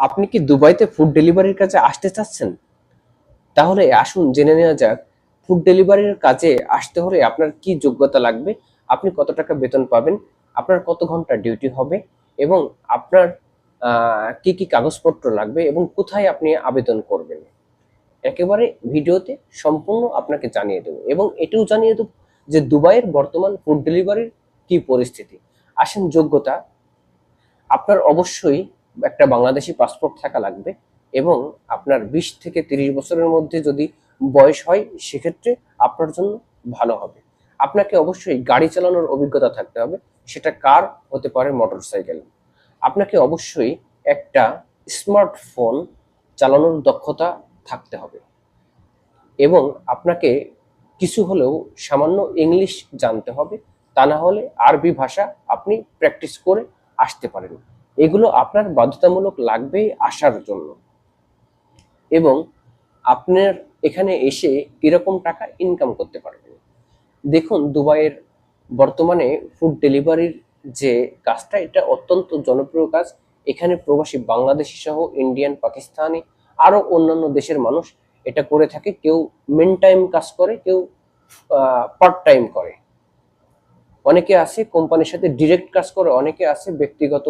আপনি কি দুবাইতে ফুড ডেলিভারির কাজে আসতে চাচ্ছেন? তাহলে আসুন, জেনে নেওয়া যাক ফুড ডেলিভারির কাজে আসতে হলে আপনার কি যোগ্যতা লাগবে? আপনি কত টাকা বেতন পাবেন? আপনার কত ঘণ্টা ডিউটি হবে? এবং আপনার কি কি কাগজপত্র লাগবে? এবং কোথায় আপনি আবেদন করবেন? একেবারে ভিডিওতে সম্পূর্ণ আপনাকে জানিয়ে দেবো। এবং এটাও জানিয়ে দেবো যে দুবাইয়ের বর্তমান ফুড ডেলিভারির কি পরিস্থিতি। আসেন যোগ্যতা। আপনার অবশ্যই একটা বাংলাদেশি পাসপোর্ট থাকা লাগবে এবং আপনার বিশ থেকে তিরিশ বছরের মধ্যে যদি বয়স হয়, সেক্ষেত্রে আপনার জন্য ভালো হবে। আপনাকে অবশ্যই গাড়ি চালানোর অভিজ্ঞতা থাকতে হবে। সেটা কার হতে পারে মোটরসাইকেল আপনাকে অবশ্যই একটা স্মার্টফোন চালানোর দক্ষতা থাকতে হবে। এবং আপনাকে কিছু হলেও সামান্য ইংলিশ জানতে হবে। তা না হলে আরবি ভাষা আপনি প্র্যাকটিস করে আসতে পারেন। এগুলো আপনার বাধ্যতামূলক লাগবে আসার জন্য। এবং আপনার এখানে এসে কীরকম টাকা ইনকাম করতে পারবেন। দেখুন, দুবাইয়ের বর্তমানে ফুড ডেলিভারির যে কাজটা, এটা অত্যন্ত জনপ্রিয় কাজ। এখানে প্রবাসী বাংলাদেশি সহ ইন্ডিয়ান পাকিস্তানি আরও অন্যান্য দেশের মানুষ এটা করে থাকে। কেউ মেন টাইম কাজ করে, কেউ পার্ট টাইম করে। অনেকে আছে কোম্পানির সাথে ডিরেক্ট কাজ করে, অনেকে আছে ব্যক্তিগত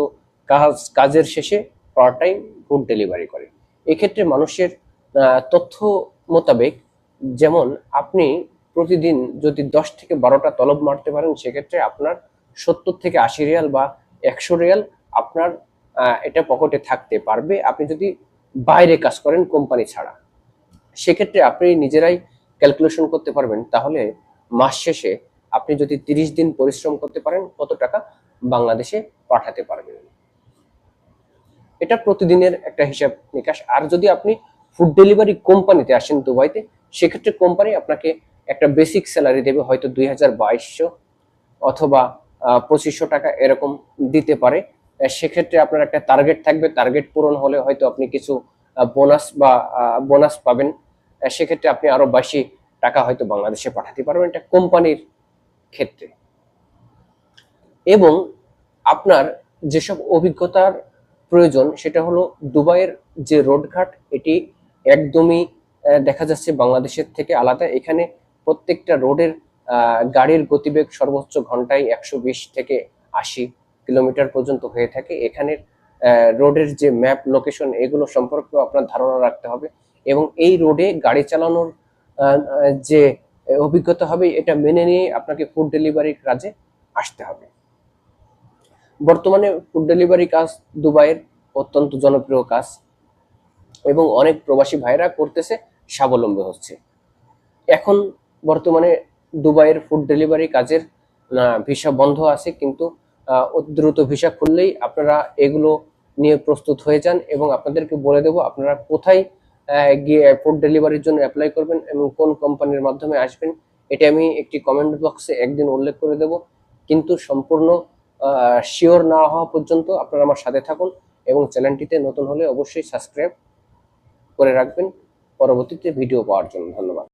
কাজ, কাজের শেষে পার্ট টাইম ফুড ডেলিভারি করে। এক্ষেত্রে মানুষের তথ্য মোতাবেক যেমন আপনি প্রতিদিন যদি দশ থেকে বারোটা তলব মারতে পারেন, সেক্ষেত্রে আপনার সত্তর থেকে আশি রিয়াল বা একশো রিয়াল আপনার এটা পকেটে থাকতে পারবে। আপনি যদি বাইরে কাজ করেন কোম্পানি ছাড়া, সেক্ষেত্রে আপনি নিজেরাই ক্যালকুলেশন করতে পারবেন। তাহলে মাস শেষে আপনি যদি তিরিশ দিন পরিশ্রম করতে পারেন, কত টাকা বাংলাদেশে পাঠাতে পারবেন? এটা প্রতিদিনের একটা হিসাব নিকাশ। আর যদি আপনি ফুড ডেলিভারি কোম্পানিতে আসেন দুবাইতে, সেক্ষেত্রে কোম্পানি আপনাকে একটা বেসিক স্যালারি দেবে, হয়তো দুই হাজার বাইশশো অথবা পঁচিশশো টাকা এরকম দিতে পারে। সেক্ষেত্রে আপনার একটা টার্গেট থাকবে। টার্গেট পূরণ হলে হয়তো আপনি কিছু বোনাস বা বোনাস পাবেন। সেক্ষেত্রে আপনি আরও বেশি টাকা হয়তো বাংলাদেশে পাঠাতে পারবেন এটা কোম্পানির ক্ষেত্রে। এবং আপনার যেসব অভিজ্ঞতার প্রয়োজন সেটা হলো দুবাইয়ের যে রোডঘাট এটি একদমই দেখা যাচ্ছে বাংলাদেশের থেকে আলাদা। এখানে প্রত্যেকটা রোডের গাড়ির গতিবেগ সর্বোচ্চ ঘন্টায় একশো বিশ থেকে আশি কিলোমিটার পর্যন্ত হয়ে থাকে। এখানের রোডের যে ম্যাপ, লোকেশন, এগুলো সম্পর্কেও আপনার ধারণা রাখতে হবে। এবং এই রোডে গাড়ি চালানোর যে অভিজ্ঞতা হবে, এটা মেনে নিয়ে আপনাকে ফুড ডেলিভারির কাজে আসতে হবে। বর্তমানে ফুড ডেলিভারি কাজ দুবাইয়ের অত্যন্ত জনপ্রিয় কাজ এবং অনেক প্রবাসী ভাইরা করতেছে, স্বাবলম্বী হচ্ছে। এখন বর্তমানে দুবাইয়ের ফুড ডেলিভারি কাজের ভিসা বন্ধ আছে কিন্তু দ্রুত ভিসা খুললেই আপনারা এগুলো নিয়ে প্রস্তুত হয়ে যান এবং আপনাদেরকে বলে দেবো আপনারা কোথায় গিয়ে ফুড ডেলিভারির জন্য অ্যাপ্লাই করবেন এবং কোন কোম্পানির মাধ্যমে আসবেন। এটা আমি একটি কমেন্ট বক্সে একদিন উল্লেখ করে দেব। কিন্তু সম্পূর্ণ শিওর না হওয়া পর্যন্ত আপনারা আমার সাথে থাকুন এবং চ্যানেলটিতে নতুন হলে অবশ্যই সাবস্ক্রাইব করে রাখবেন। পরবর্তীতে ভিডিও পাওয়ার জন্য ধন্যবাদ।